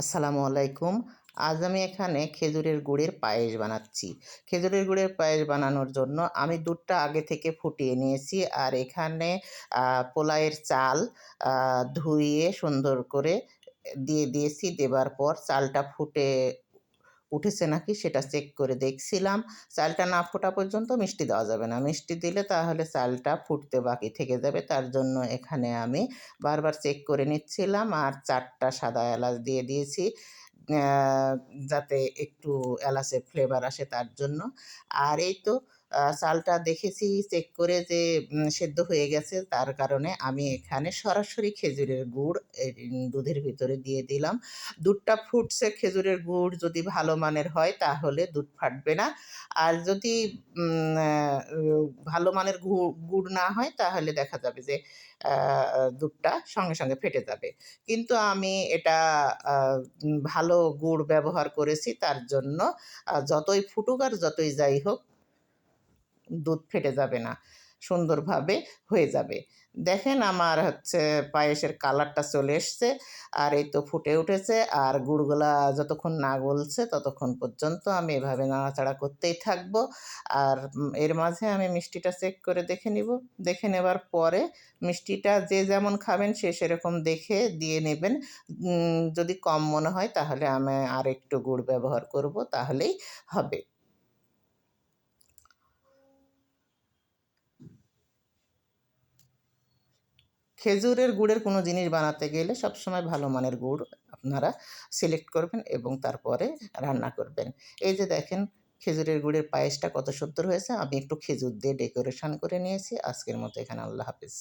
আসসালামু আলাইকুম। আজ আমি এখানে খেজুরের গুড়ের পায়েস বানাচ্ছি। খেজুরের গুড়ের পায়েস বানানোর জন্য আমি দুধটা আগে থেকে ফুটিয়ে নিয়েছি আর এখানে পোলায়ের চাল ধুয়ে ধুইয়ে সুন্দর করে দিয়ে দিয়েছি। দেবার পর চালটা ফুটে উঠেছে নাকি সেটা চেক করে দেখছিলাম। চালটা না ফোটা পর্যন্ত মিষ্টি দেওয়া যাবে না। মিষ্টি দিলে তাহলে চালটা ফুটতে বাকি থেকে যাবে। তার জন্য এখানে আমি বারবার চেক করে নিচ্ছিলাম আর চারটা সাদা এলাচ দিয়ে দিয়েছি যাতে একটু এলাচের ফ্লেভার আসে তার জন্য। আর এই তো চালটা দেখেছি চেক করে যে সেদ্ধ হয়ে গেছে। তার কারণে আমি এখানে সরাসরি খেজুরের গুড় দুধের ভিতরে দিয়ে দিলাম। দুধটা ফুটছে, খেজুরের গুড় যদি ভালো মানের হয়, তাহলে দুধ ফাটবে না। আর যদি ভালো মানের গুড় না হয়, তাহলে দেখা যাবে যে দুধটা সঙ্গে সঙ্গে ফেটে যাবে। কিন্তু আমি এটা ভালো গুড় ব্যবহার করেছি, তার জন্য যতই ফুটুক আর যতই যাই হোক দুধ ফেটে যাবে না, সুন্দরভাবে হয়ে যাবে। দেখেন আমার হচ্ছে পায়েসের কালারটা চলে এসছে, আর এই তো ফুটে উঠেছে, আর গুড়গুলা যতক্ষণ না গলছে ততক্ষণ পর্যন্ত আমি এভাবে নাড়াচাড়া করতেই থাকব। আর এর মাঝে আমি মিষ্টিটা চেক করে দেখে নিব। দেখে নেবার পরে মিষ্টিটা যে যেমন খাবেন সে সেরকম দেখে দিয়ে নেবেন। যদি কম মনে হয় তাহলে আমি আর একটু গুড় ব্যবহার করব, তাহলেই হবে। খেজুরের গুড়ের কোনো জিনিস বানাতে গেলে সবসময় ভালো মানের গুড় আপনারা সিলেক্ট করবেন এবং তারপরে রান্না করবেন। এই যে দেখেন, খেজুরের গুড়ের পায়েসটা কত সুন্দর হয়েছে। আমি একটু খেজুর দিয়ে ডেকোরেশন করে নিয়েছি। আজকের মতো এখানে আল্লাহ হাফিজ।